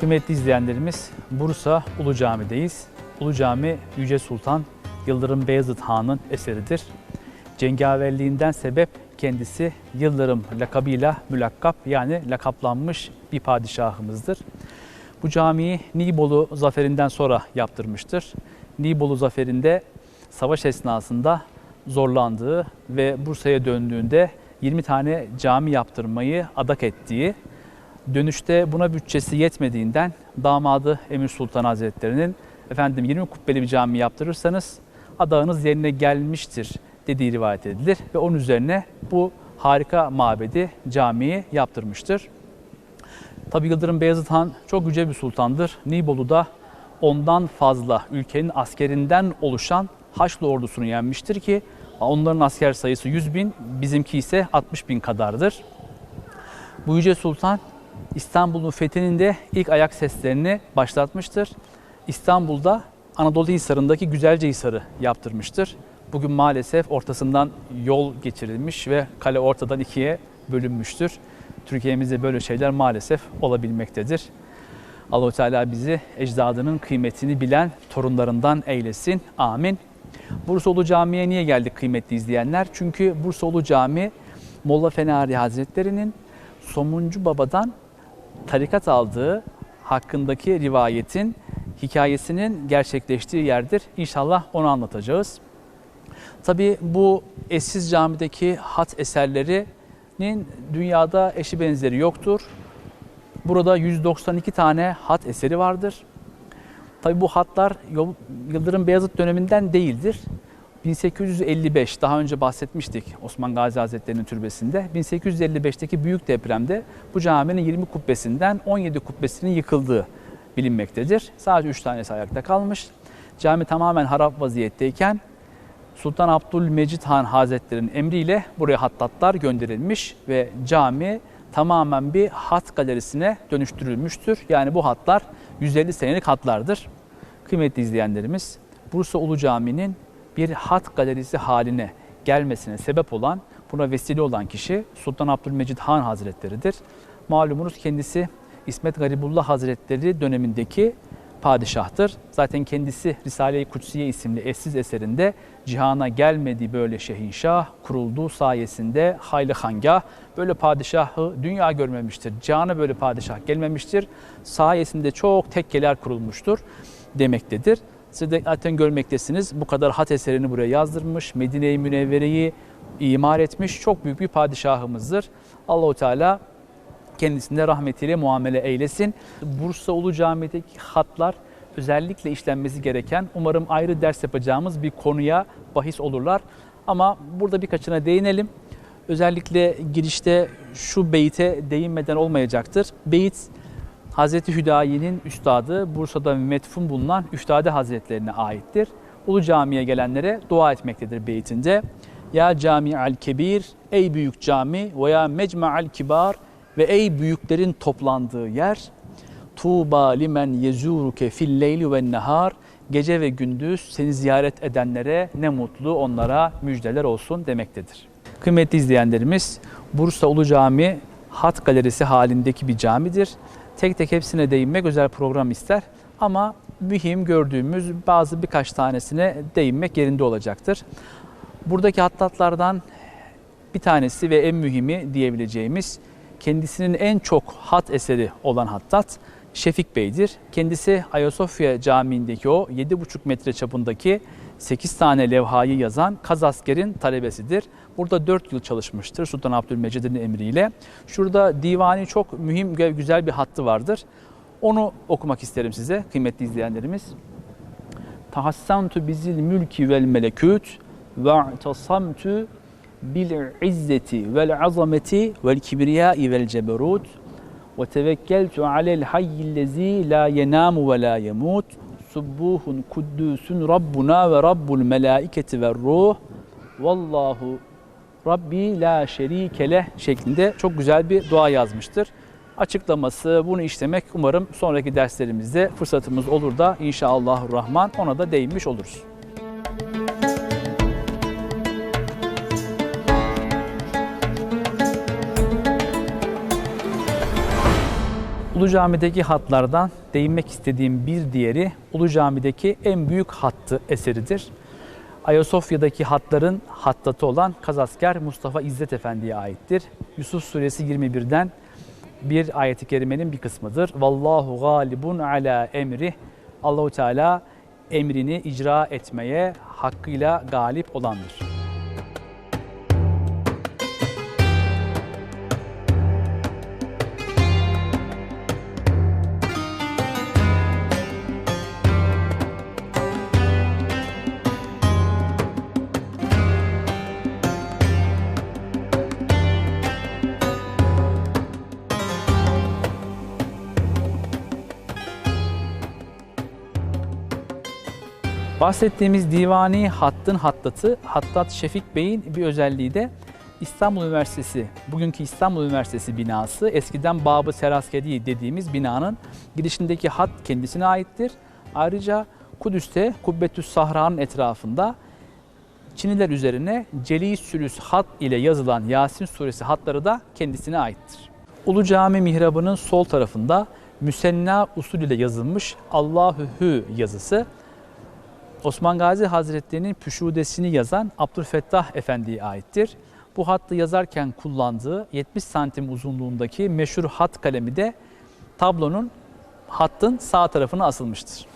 Kıymetli izleyenlerimiz Bursa Ulu Cami'deyiz. Ulu Cami Yüce Sultan Yıldırım Beyazıt Han'ın eseridir. Cengaverliğinden sebep kendisi Yıldırım lakabıyla mülakkap yani lakaplanmış bir padişahımızdır. Bu camiyi Nibolu zaferinden sonra yaptırmıştır. Nibolu zaferinde savaş esnasında zorlandığı ve Bursa'ya döndüğünde 20 tane cami yaptırmayı adak ettiği, dönüşte buna bütçesi yetmediğinden damadı Emir Sultan Hazretleri'nin efendim 20 kubbeli bir cami yaptırırsanız adağınız yerine gelmiştir dediği rivayet edilir ve onun üzerine bu harika mabedi camiyi yaptırmıştır. Tabi Yıldırım Beyazıt Han çok yüce bir sultandır. Nibolu'da ondan fazla ülkenin askerinden oluşan Haçlı ordusunu yenmiştir ki onların asker sayısı 100 bin, bizimki ise 60 bin kadardır. Bu Yüce Sultan İstanbul'un fethinin ilk ayak seslerini başlatmıştır. İstanbul'da Anadolu Hisarı'ndaki Güzelce Hisarı yaptırmıştır. Bugün maalesef ortasından yol geçirilmiş ve kale ortadan ikiye bölünmüştür. Türkiye'mizde böyle şeyler maalesef olabilmektedir. Allahu Teala bizi ecdadının kıymetini bilen torunlarından eylesin. Amin. Bursa Ulu Cami'ye niye geldik kıymetli izleyenler? Çünkü Bursa Ulu Cami Molla Fenari Hazretleri'nin Somuncu Baba'dan tarikat aldığı hakkındaki rivayetin hikayesinin gerçekleştiği yerdir. İnşallah onu anlatacağız. Tabi bu eşsiz camideki hat eserlerinin dünyada eşi benzeri yoktur. Burada 192 tane hat eseri vardır. Tabi bu hatlar Yıldırım Beyazıt döneminden değildir. 1855 daha önce bahsetmiştik Osman Gazi Hazretleri'nin türbesinde. 1855'teki büyük depremde bu caminin 20 kubbesinden 17 kubbesinin yıkıldığı bilinmektedir. Sadece 3 tanesi ayakta kalmış. Cami tamamen harap vaziyetteyken Sultan Abdülmecit Han Hazretleri'nin emriyle buraya hattatlar gönderilmiş ve cami tamamen bir hat galerisine dönüştürülmüştür. Yani bu hatlar 150 senelik hatlardır. Kıymetli izleyenlerimiz, Bursa Ulu Cami'nin bir hat galerisi haline gelmesine sebep olan, buna vesile olan kişi Sultan Abdülmecid Han Hazretleri'dir. Malumunuz kendisi İsmet Garibullah Hazretleri dönemindeki padişahtır. Zaten kendisi Risale-i Kutsiye isimli eşsiz eserinde cihana gelmedi böyle şehinşah, kurulduğu sayesinde hayli hangah, böyle padişahı dünya görmemiştir, cihana böyle padişah gelmemiştir, sayesinde çok tekkeler kurulmuştur demektedir. Siz de zaten görmektesiniz bu kadar hat eserini buraya yazdırmış, Medine-i Münevvere'yi imar etmiş çok büyük bir padişahımızdır. Allahu Teala kendisine rahmetiyle muamele eylesin. Bursa Ulu Cami'deki hatlar özellikle işlenmesi gereken, umarım ayrı ders yapacağımız bir konuya bahis olurlar. Ama burada birkaçına değinelim. Özellikle girişte şu beyte değinmeden olmayacaktır. Beyt Hazreti Hüdayi'nin üstadı Bursa'da metfun bulunan Üftade Hazretlerine aittir. Ulu Cami'ye gelenlere dua etmektedir beytinde. Ya Cami'al Kebir, ey büyük cami ve ya Mecma'al Kibar ve ey büyüklerin toplandığı yer. Tuğba limen yezuruke fil leyli ve nehar. Gece ve gündüz seni ziyaret edenlere ne mutlu onlara müjdeler olsun demektedir. Kıymetli izleyenlerimiz Bursa Ulu Cami hat galerisi halindeki bir camidir. Tek tek hepsine değinmek özel program ister ama mühim gördüğümüz bazı birkaç tanesine değinmek yerinde olacaktır. Buradaki hattatlardan bir tanesi ve en mühimi diyebileceğimiz kendisinin en çok hat eseri olan hattat Şefik Bey'dir. Kendisi Ayasofya Camii'ndeki o 7,5 metre çapındaki 8 tane levhayı yazan Kaz askerin talebesidir. Burada 4 yıl çalışmıştır Sultan Abdülmecid'in emriyle. Şurada divani çok mühim ve güzel bir hattı vardır. Onu okumak isterim size kıymetli izleyenlerimiz. Tahassantu bizil mülki vel melekut ve tasamtu bil izzeti vel azameti vel kibriyai vel ceberut ve tevekkeltu alel hayyillezi la yenamu ve la yemut subbuhun kuddusun Rabbuna ve Rabbul melaiketi ve ruh vallahu Rabbi la şerike leh şeklinde çok güzel bir dua yazmıştır. Açıklaması, bunu işlemek umarım sonraki derslerimizde fırsatımız olur da inşallahurrahman ona da değinmiş oluruz. Ulu Cami'deki hatlardan değinmek istediğim bir diğeri Ulu Cami'deki en büyük hattı eseridir. Ayasofya'daki hatların hattatı olan Kazasker Mustafa İzzet Efendi'ye aittir. Yusuf Suresi 21'den bir ayeti kerimenin bir kısmıdır. Vallahu galibun ala emri. Allahu Teala emrini icra etmeye hakkıyla galip olandır. Bahsettiğimiz divani hattın hattatı Hattat Şefik Bey'in bir özelliği de İstanbul Üniversitesi, bugünkü İstanbul Üniversitesi binası eskiden Babı Seraskeri dediğimiz binanın girişindeki hat kendisine aittir. Ayrıca Kudüs'te Kubbetüs Sahra'nın etrafında Çiniler üzerine Celi Sülüs hat ile yazılan Yasin suresi hatları da kendisine aittir. Ulu Cami mihrabının sol tarafında müsenna usul ile yazılmış Allahü Hü yazısı Osman Gazi Hazretleri'nin püşudesini yazan Abdülfettah Efendi'ye aittir. Bu hattı yazarken kullandığı 70 santim uzunluğundaki meşhur hat kalemi de tablonun hattın sağ tarafına asılmıştır.